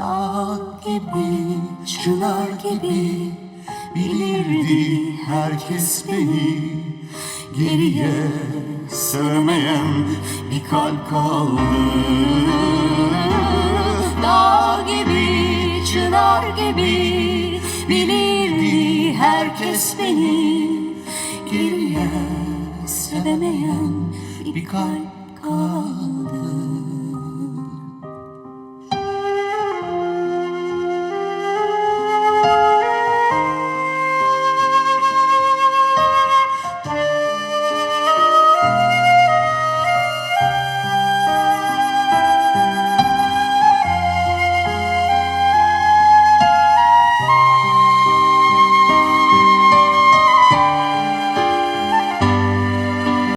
Dağ gibi, çınar gibi Bilirdi herkes beni. Geriye sevemeyen bir kalp kaldı. Dağ gibi, çınar gibi Bilirdi herkes beni. Geriye sevemeyen bir kalp kaldı.